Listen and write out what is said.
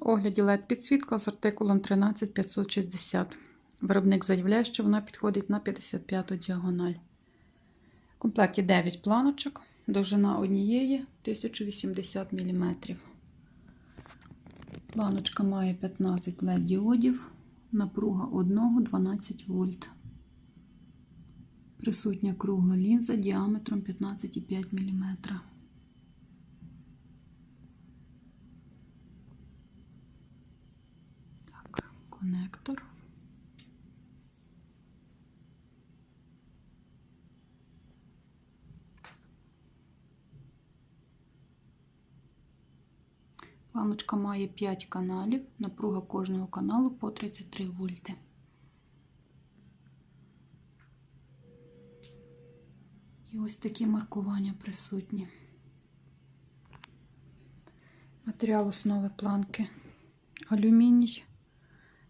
огляді LED підсвітка з артикулом 13560. Виробник заявляє, що вона підходить на 55 діагональ. В комплекті 9 планочок, довжина однієї 1080 мм. Планочка має 15 LED діодів, напруга 1 12 вольт. Присутня кругла лінза діаметром 15,5 мм. Конектор. Планочка має 5 каналів, напруга кожного каналу по 33 вольти. І ось такі маркування присутні. Матеріал основи планки алюміній,